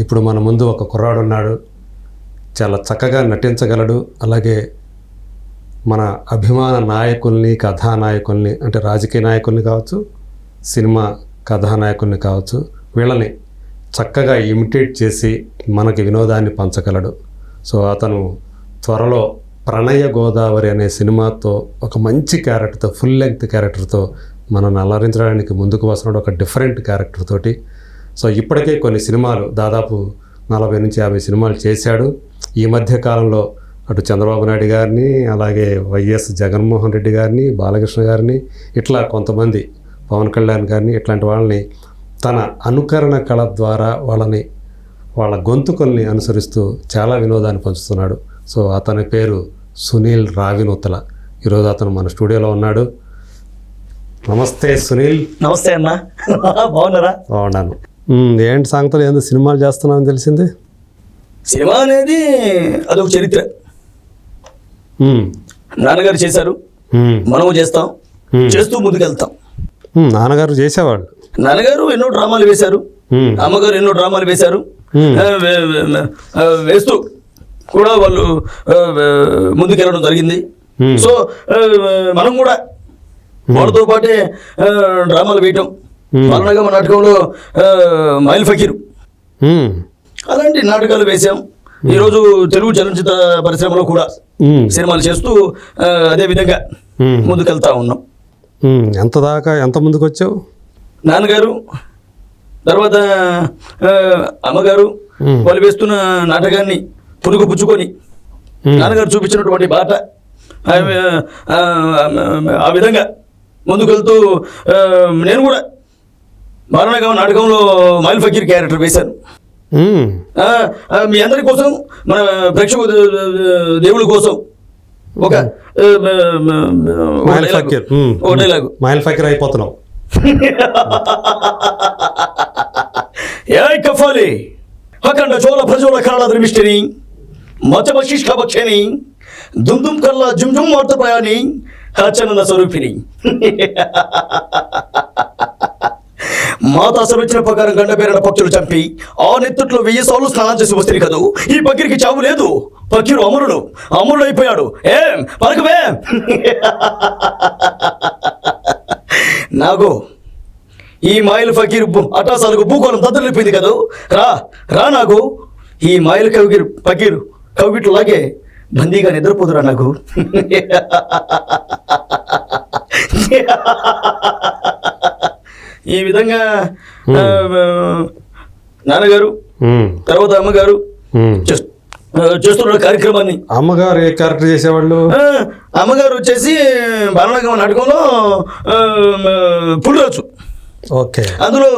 ఇప్పుడు మన ముందు ఒక కుర్రాడు ఉన్నాడు చాలా చక్కగా నటించగలడు. అలాగే మన అభిమాన నాయకుల్ని కథానాయకుల్ని అంటే రాజకీయ నాయకుల్ని కావచ్చు సినిమా కథానాయకుల్ని కావచ్చు వీళ్ళని చక్కగా ఇమిటేట్ చేసి మనకి వినోదాన్ని పంచగలడు. సో అతను త్వరలో ప్రణయ గోదావరి అనే సినిమాతో ఒక మంచి క్యారెక్టర్తో ఫుల్ లెంగ్త్ క్యారెక్టర్తో మనల్ని అలరించడానికి ముందుకు వస్తున్నాడు. ఒక డిఫరెంట్ క్యారెక్టర్ తోటి సో ఇప్పటికే కొన్ని సినిమాలు దాదాపు నలభై నుంచి యాభై సినిమాలు చేశాడు. ఈ మధ్య కాలంలో అటు చంద్రబాబు నాయుడు గారిని అలాగే వైఎస్ జగన్మోహన్ రెడ్డి గారిని బాలకృష్ణ గారిని ఇట్లా కొంతమంది పవన్ కళ్యాణ్ గారిని ఇట్లాంటి వాళ్ళని తన అనుకరణ కళ ద్వారా వాళ్ళని వాళ్ళ గొంతుకల్ని అనుసరిస్తూ చాలా వినోదాన్ని పంచుతున్నాడు. సో అతని పేరు సునీల్ రావినూతల. ఈరోజు అతను మన స్టూడియోలో ఉన్నాడు. నమస్తే సునీల్. నమస్తే అన్న. బాగున్నారా? బాగున్నాను. ఏంటి సంగతులు? ఏందో సినిమాలు చేస్తున్నావు తెలిసింది? సినిమా అనేది అదొక చరిత్ర. నాన్నగారు చేశారు. మనము చేస్తాం. చేస్తూ ముందుకెళ్తాం. నాన్నగారు చేసేవాళ్ళు? నాన్నగారు ఎన్నో డ్రామాలు వేశారు. అమ్మగారు ఎన్నో డ్రామాలు వేశారు. వేస్తూ కూడా వాళ్ళు ముందుకెళ్ళడం జరిగింది. సో మనం కూడా వాళ్ళతో పాటే డ్రామాలు వేయటం. పలనగమ నాటకంలో మైల్ ఫకీరు. అలాంటి నాటకాలు వేశాం. ఈరోజు తెలుగు చలనచిత్ర పరిశ్రమలో కూడా సినిమాలు చేస్తూ అదే విధంగా ముందుకెళ్తా ఉన్నాం. ఎంత దాకా ఎంత ముందుకు వచ్చావు నాన్నగారు తర్వాత అమ్మగారు వాళ్ళు వేస్తున్న నాటకాన్ని పురుగు పుచ్చుకొని నాన్నగారు చూపించినటువంటి బాట ఆ, విధంగా ముందుకెళ్తూ నేను కూడా మారణగం నాటకంలో మైల్ ఫకీర్ క్యారెక్టర్ వేశాను. ఆ, మీ అందరి కోసం మన ప్రేక్షకు దేవుడి కోసం ఒక మైల్. ఫకీర్. ఉమ్, ఒక డైలాగు మైల్ ఫకీర్ అయిపోతున్నావు ఏయ్ కఫాలి అఖండ చోళ ప్రజోళ కల్లా జుమ్ జుమ్ వార్త ప్రయాణి హచనన స్వరూపిణి. మాతా సర్వచన ప్రకారం గండ పక్షులు చంపి ఆ నెత్తుట్లో వెయ్యి సార్లు స్నానం చేసి వస్తే కదూ? ఈ పక్కిరికి చావు లేదు. పక్కిరు అమరుడు. అమరుడు అయిపోయాడు. ఏం? పలకవే నాగో ఈ మాయలు ఫకీర్ బు- అటాసాలకు భూగోళం దద్దరిల్లిపోయింది కదా? రా రా నాకు ఈ మాయలు కవిగిరు ఫకీర్ కవిగిట్లు లాగే బందీగా నిద్రపోదురా నాకు ఈ విధంగా నాన్నగారు తర్వాత అమ్మగారు చేస్తున్న కార్యక్రమాన్ని. అమ్మగారు ఏ క్యారెక్టర్ చేసేవాళ్ళు? అమ్మగారు వచ్చేసి బాలనగమ నాటకంలో పులిరాజు. ఓకే. అందులో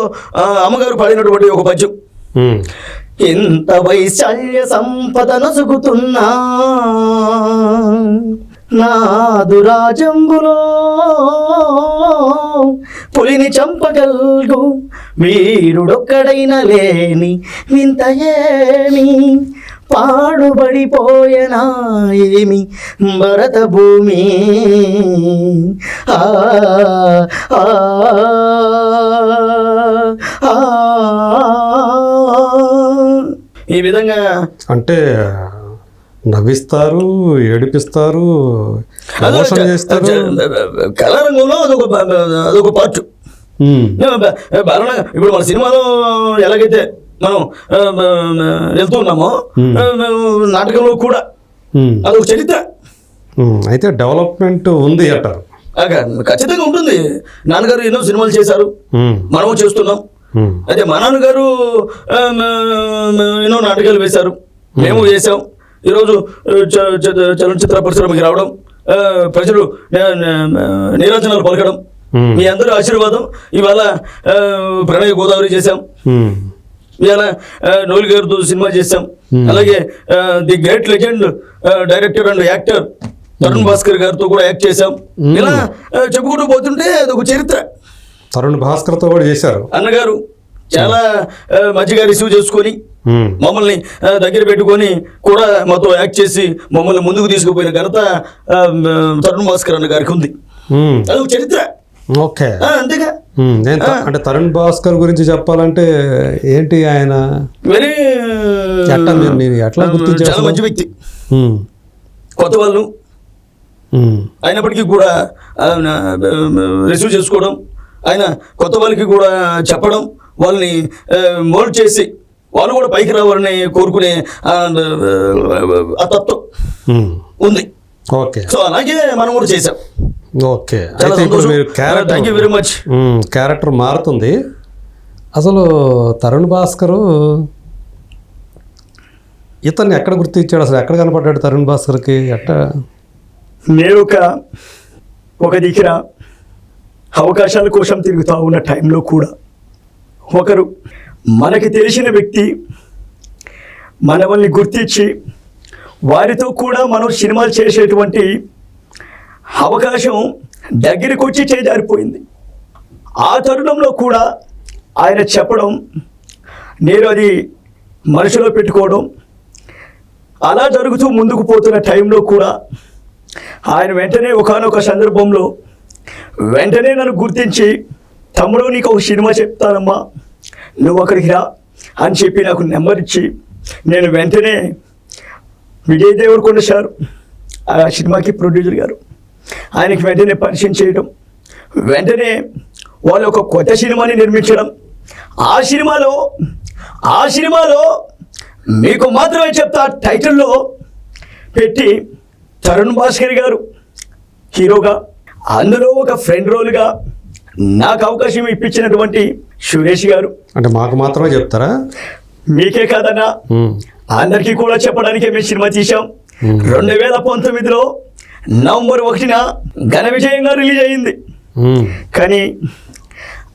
అమ్మగారు పాడినటువంటి ఒక పద్యం. ఎంత వైశాల్య సంపద నసుగుతున్నా నాదు రాజంబులో పులిని చంపగల్గు వీరుడొక్కడైన లేని వింత ఏమి పాడుబడిపోయనా ఏమి భరత భూమి? ఆ ఆ, ఆ, ఈ విధంగా అంటే నవ్విస్తారు ఏడిపిస్తారు చేస్తారు. కళారంగంలో అదొక అదొక పార్ట్. ఇప్పుడు మన సినిమాలో ఎలాగైతే మనం వెళ్తూ ఉన్నామో నాటకంలో కూడా అదొక చరిత్ర. అయితే డెవలప్మెంట్ ఉంది అంటారు. ఖచ్చితంగా ఉంటుంది. నాన్నగారు ఎన్నో సినిమాలు చేశారు. మనము చేస్తున్నాం. అయితే మా నాన్నగారు ఎన్నో నాటకాలు వేశారు. మేము వేశాం. ఈరోజు చలనచిత్ర పరిశ్రమకి రావడం ప్రజలు నీరాజనాలు పలకడం మీ అందరి ఆశీర్వాదం ఇవాళ ప్రణయ గోదావరి చేశాం. ఇవాళ నోలి గారితో సినిమా చేశాం. అలాగే the great legend director and actor Tarun Bhaskar గారితో కూడా యాక్ట్ చేశాం. ఇలా చెప్పుకుంటూ పోతుంటే అదొక చరిత్ర. తరుణ్ భాస్కర్తో కూడా చేశారు. అన్నగారు చాలా మంచిగా రిసీవ్ చేసుకొని మమ్మల్ని దగ్గర పెట్టుకొని కూడా మాతో యాక్ట్ చేసి మమ్మల్ని ముందుకు తీసుకుపోయిన ఘనత తరుణ్ భాస్కర్ అన్న గారికి ఉంది. అది చరిత్ర. ఓకే. అంతేగా. అంటే తరుణ్ భాస్కర్ గురించి చెప్పాలంటే ఏంటి ఆయన? వెరీ ఎట్లా చాలా? మంచి వ్యక్తి. కొత్త వాళ్ళు. అయినప్పటికీ కూడా రిసీవ్ చేసుకోవడం ఆయన కొత్త వాళ్ళకి కూడా చెప్పడం వాళ్ళని మోల్డ్ చేసి వాళ్ళు కూడా పైకి రావాలని కోరుకునే ఆ, ఆ తత్వం ఉంది. ఓకే. సో అలాగే మనం కూడా చేసాం ఓకే. మీరు character thank you very much character మారుతుంది. అసలు తరుణ్ భాస్కర్ ఇతన్ని ఎక్కడ గుర్తించాడు? అసలు ఎక్కడ కనపడ్డాడు తరుణ్ భాస్కర్కి? ఎట్ట? నేను ఒక ఒక దిక్కున అవకాశాల కోసం తిరుగుతూ ఉన్న టైంలో కూడా ఒకరు మనకి తెలిసిన వ్యక్తి మనల్ని గుర్తించి వారితో కూడా మనం సినిమాలు చేసేటువంటి అవకాశం దగ్గరికి వచ్చి చేజారిపోయింది. ఆ తరుణంలో కూడా ఆయన చెప్పడం నేను అది మనసులో పెట్టుకోవడం అలా జరుగుతూ ముందుకు పోతున్న టైంలో కూడా ఆయన వెంటనే ఒకానొక సందర్భంలో వెంటనే నన్ను గుర్తించి తమ్ముడు నీకు ఒక సినిమా చెప్తానమ్మా. నువ్వు అక్కడికి రా అని చెప్పి నాకు నెంబర్ ఇచ్చి నేను వెంటనే విజయ్ దేవరకొండ సార్ ఆ సినిమాకి ప్రొడ్యూసర్ గారు ఆయనకి వెంటనే పరిచయం చేయడం వెంటనే వాళ్ళు ఒక కొత్త సినిమాని నిర్మించడం. ఆ సినిమాలో ఆ సినిమాలో మీకు మాత్రమే చెప్తా టైటిల్లో పెట్టి తరుణ్ భాస్కర్ గారు హీరోగా అందులో ఒక ఫ్రెండ్ రోల్గా నాకు అవకాశం ఇప్పించినటువంటి సురేష్ గారు. అంటే మాకు మాత్రమే చెప్తారా? మీకే కాదన్నా. అందరికీ కూడా చెప్పడానికే మేము సినిమా తీసాం రెండు వేల పంతొమ్మిదిలో నవంబర్ ఒకటిన ఘన విజయంగా రిలీజ్ అయింది. కానీ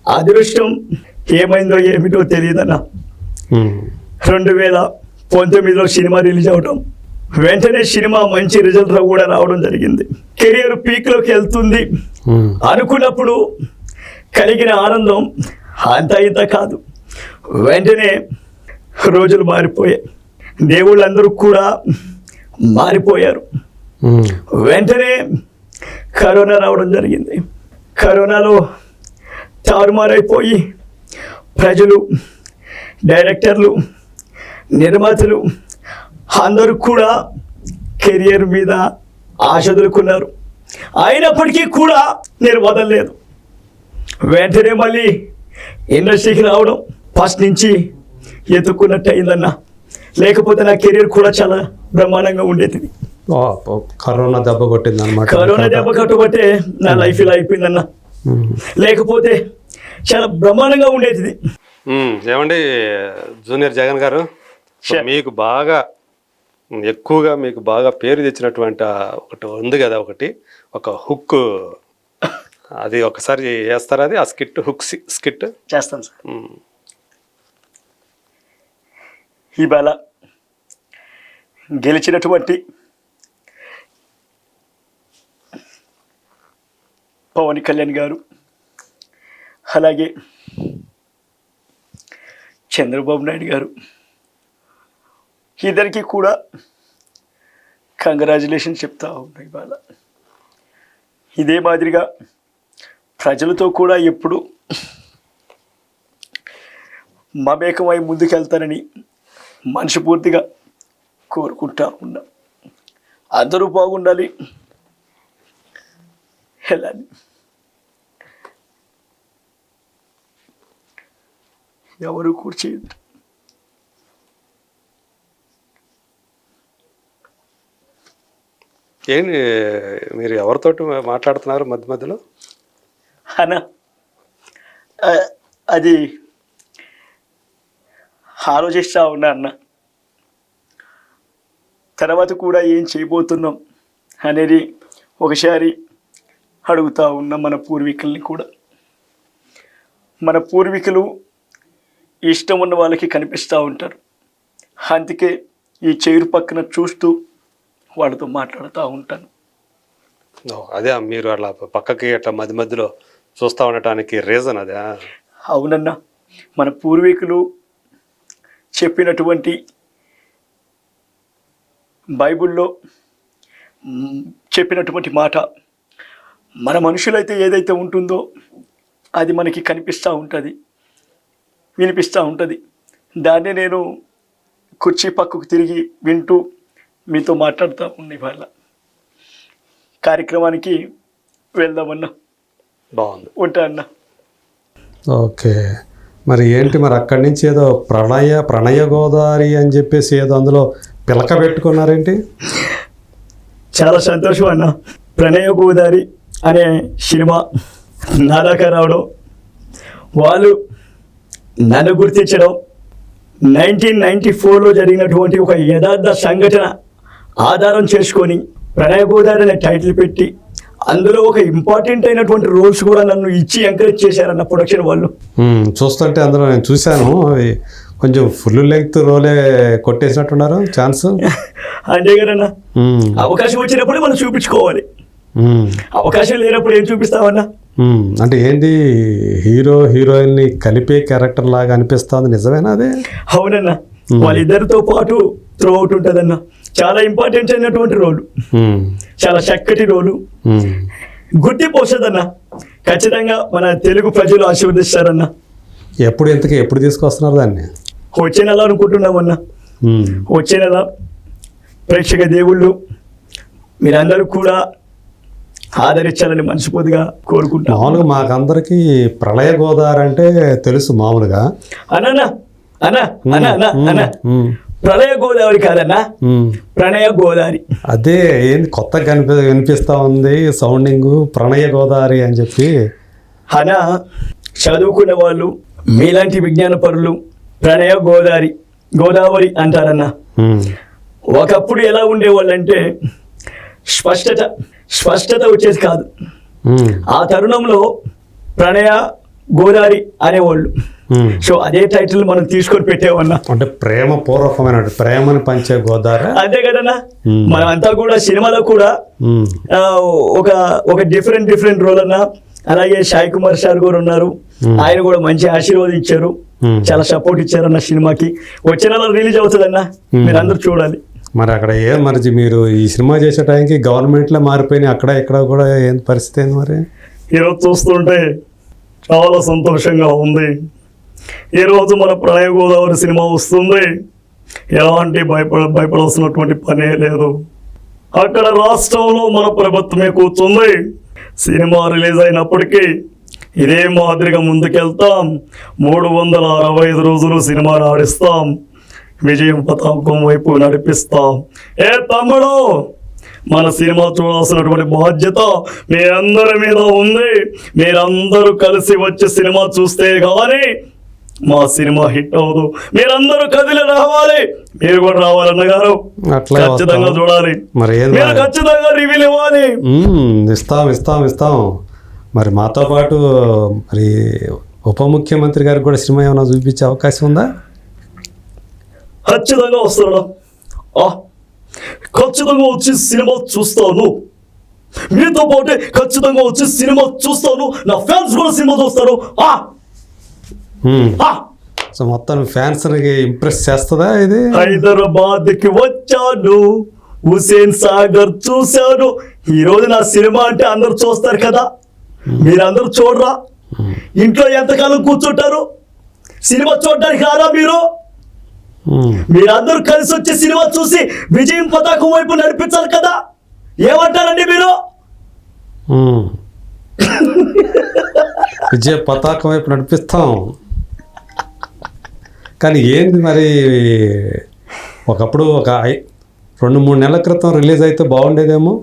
అదృష్టం ఏమైందో ఏమిటో తెలియదన్నా. రెండు వేల పంతొమ్మిదిలో సినిమా రిలీజ్ అవడం వెంటనే సినిమా మంచి రిజల్ట్ కూడా రావడం జరిగింది. కెరియర్ పీక్లోకి వెళ్తుంది. అనుకున్నప్పుడు కలిగిన ఆనందం అంత ఇంత కాదు. వెంటనే రోజులు మారిపోయాయి. దేవుళ్ళందరూ కూడా మారిపోయారు. వెంటనే కరోనా రావడం జరిగింది. కరోనాలో తారుమారైపోయి ప్రజలు డైరెక్టర్లు నిర్మాతలు అందరూ కూడా కెరియర్ మీద ఆశ వదులుకున్నారు అయినప్పటికీ కూడా నేను వదలలేదు. వెంటనే మళ్ళీ ఇండస్ట్రీకి రావడం ఫస్ట్ నుంచి ఎత్తుకున్నట్టు అయిందన్న. లేకపోతే నా కెరీర్ కూడా చాలా బ్రహ్మాండంగా ఉండేది. కరోనా దెబ్బ కొట్టింది అనమాట కరోనా దెబ్బ కట్టుబట్టే నా లైఫ్ ఇలా అయిపోయిందన్న. లేకపోతే చాలా బ్రహ్మాండంగా ఉండేది. ఏమండి జూనియర్ జగన్ గారు. మీకు బాగా ఎక్కువగా మీకు బాగా పేరు తెచ్చినటువంటి ఒకటి ఉంది కదా ఒకటి ఒక హుక్. అది ఒకసారి వేస్తారా అది? ఆ స్కిట్ హుక్ స్కిట్? చేస్తాను సార్. ఇవాళ గెలిచినటువంటి పవన్ కళ్యాణ్ గారు అలాగే చంద్రబాబు నాయుడు గారు ఇద్దరికి కూడా కంగ్రాచులేషన్ చెప్తా ఉన్నా ఇవాళ. ఇదే మాదిరిగా ప్రజలతో కూడా ఎప్పుడు మమేకమై ముందుకెళ్తానని మనస్ఫూర్తిగా కోరుకుంటా ఉన్నా. అందరూ బాగుండాలి. ఎలా ఎవరు కూర్చేయదు ఏంటి మీరు ఎవరితోటి మాట్లాడుతున్నారు మధ్య మధ్యలో? అన్న అది ఆలోచిస్తా ఉన్నా అన్న. తర్వాత కూడా ఏం చేయబోతున్నాం అనేది ఒకసారి అడుగుతూ ఉన్నాం మన పూర్వీకుల్ని కూడా. మన పూర్వీకులు ఇష్టం ఉన్న వాళ్ళకి కనిపిస్తూ ఉంటారు. అందుకే ఈ చైరు పక్కన చూస్తూ వాళ్ళతో మాట్లాడుతూ ఉంటాను. అదే మీరు అట్లా పక్కకి అట్లా మధ్య మధ్యలో చూస్తూ ఉండటానికి రీజన్ అదే అవునన్నా మన పూర్వీకులు చెప్పినటువంటి బైబిల్లో చెప్పినటువంటి మాట మన మనుషులైతే ఏదైతే ఉంటుందో అది మనకి కనిపిస్తూ ఉంటుంది వినిపిస్తూ ఉంటుంది. దాన్ని నేను కుర్చీ పక్కకు తిరిగి వింటూ మీతో మాట్లాడుతూ ఉన్న ఇవాళ. కార్యక్రమానికి వెళ్దామన్నా? బాగుంది. ఉంటా అన్నా? ఓకే. మరి ఏంటి మరి అక్కడి నుంచి ఏదో ప్రణయ ప్రణయ గోదావరి అని చెప్పేసి ఏదో అందులో పిలక పెట్టుకున్నారేంటి? చాలా సంతోషం అన్న. ప్రణయ గోదారి అనే సినిమా నా దాకా రావడం వాళ్ళు నన్ను గుర్తించడం నైన్టీన్ నైన్టీ ఫోర్లో జరిగినటువంటి ఒక యథార్థ సంఘటన ఆధారం చేసుకొని ప్రణయ గోదావరి అనే టైటిల్ పెట్టి అందులో ఒక ఇంపార్టెంట్ అయినటువంటి రోల్స్ కూడా నన్ను ఇచ్చి ఎంకరేజ్ చేశారన్న ప్రొడక్షన్ వాళ్ళు. చూస్తుంటే అందులో నేను చూశాను. అవి కొంచెం ఫుల్ లెంగ్త్ రోలే కొట్టేసినట్టున్నారు. ఛాన్స్? అంతే కదన్నా. అవకాశం వచ్చినప్పుడు మనం చూపించుకోవాలి. అవకాశం లేనప్పుడు ఏం చూపిస్తామన్నా. అంటే ఏంటి హీరో హీరోయిన్ని కలిపే క్యారెక్టర్ లాగా అనిపిస్తుంది. నిజమేనా అదే? అవునన్నా. వాళ్ళిద్దరితో పాటు త్రూ అవుట్ ఉంటుందన్న. చాలా ఇంపార్టెంట్ అయినటువంటి రోలు. చాలా చక్కటి రోలు. మ్మ్. గుర్తింపు వస్తుందన్న ఖచ్చితంగా మన తెలుగు ప్రజలు ఆశీర్వదిస్తారన్న. ఎప్పుడు ఇంతకీ ఎప్పుడు తీసుకొస్తున్నారు దాన్ని? వచ్చే నెల అనుకుంటున్నామన్న. వచ్చే నెల ప్రేక్షక దేవుళ్ళు మీరందరూ కూడా ఆదరించాలని మనస్ఫూర్తిగా కోరుకుంటాం మామూలుగా మాకందరికి ప్రళయ గోదావరి అంటే తెలుసు మామూలుగా. అన్న అన్న అన్న అన్న అన్న మ్మ్, ప్రళయ గోదావరి కాదన్నా. ప్రణయ గోదావరి అదే ఏంది కొత్తగా కనిపి వినిపిస్తా ఉంది సౌండింగ్ ప్రణయ గోదావరి అని చెప్పి అన చదువుకున్న వాళ్ళు మీలాంటి విజ్ఞాన పరులు ప్రణయ గోదావరి గోదావరి అంటారన్న. ఒకప్పుడు ఎలా ఉండేవాళ్ళంటే స్పష్టత స్పష్టత వచ్చేది కాదు. ఆ తరుణంలో ప్రణయ గోదావరి అనేవాళ్ళు. సో అదే టైటిల్ మనం తీసుకొని పెట్టేవన్నా. అంటే ప్రేమ పూర్వకమైన ప్రేమను పంచే గోదావరి అంతే కదన్నా? Hmm. మనం అంతా కూడా సినిమాలో కూడా. ఆ, ఒక ఒక డిఫరెంట్ డిఫరెంట్ రోల్ అన్న. అలాగే సాయి కుమార్ సార్ కూడా ఉన్నారు. Hmm. ఆయన కూడా మంచి ఆశీర్వదించారు. Hmm. చాలా సపోర్ట్ ఇచ్చారన్న సినిమాకి. వచ్చే నెల రిలీజ్ అవుతుందన్న. Hmm. మీరు అందరూ చూడాలి. మరి అక్కడ ఏ మరి మీరు ఈ సినిమా చేసే టైంకి గవర్నమెంట్లో మారిపోయినాయి. అక్కడ ఇక్కడ కూడా ఏం పరిస్థితి ఏంది మరి? ఈరోజు చూస్తుంటే చాలా సంతోషంగా ఉంది. ఈరోజు మన ప్రళయ గోదావరి సినిమా వస్తుంది. ఎలాంటి భయపడ భయపడాల్సినటువంటి పనే లేదు. అక్కడ రాష్ట్రంలో మన ప్రభుత్వమే కూర్చుంది. సినిమా రిలీజ్ అయినప్పటికీ ఇదే మాదిరిగా ముందుకెళ్తాం. మూడు వందల అరవై ఐదు రోజులు సినిమా ఆడిస్తాం. విజయం పతాకం వైపు నడిపిస్తాం. ఏ తమ్ముడు! మన సినిమా చూడాల్సినటువంటి బాధ్యత మీ అందరి మీద ఉంది. మీరందరూ కలిసి వచ్చి సినిమా చూస్తే కానీ మా సినిమా హిట్ అవ్వదు. మీరందరూ కదిలి రావాలి. మీరు కూడా రావాలి అన్నగారు. అట్లే ఖచ్చితంగా. చూడాలి. మరి? ఖచ్చితంగా రివ్యూలు ఇవ్వాలి. ఇస్తాం ఇస్తాం ఇస్తాం. మరి మాతో పాటు మరి ఉప ముఖ్యమంత్రి గారికి కూడా సినిమా ఏమైనా చూపించే అవకాశం ఉందా? ఖచ్చితంగా వస్తున్నాడు ఆ, ఖచ్చితంగా వచ్చి సినిమా చూస్తాను. మీతో పాటే ఖచ్చితంగా వచ్చి సినిమా చూస్తాను. నా ఫ్యాన్స్ కూడా సినిమా చూస్తారు. ఆ సో మొత్తం ఫ్యాన్స్కి ఇంప్రెస్ చేస్తుందా ఇది? హైదరాబాద్కి వచ్చాను హుసేన్ సాగర్ చూశాను. ఈ రోజు నా సినిమా అంటే అందరూ చూస్తారు కదా. మీరందరూ చూడరా? ఇంట్లో ఎంతకాలం కూర్చుంటారు? సినిమా చూడడానికి రారా మీరు. మీరందరూ కలిసి వచ్చి సినిమా చూసి విజయం పతాకం వైపు నడిపించాలి కదా. ఏమంటారండి మీరు. విజయ పతాకం వైపు నడిపిస్తాం. కానీ ఏంది మరి? ఒకప్పుడు ఒక రెండు మూడు నెలల క్రితం రిలీజ్ అయితే బాగుండేదేమో.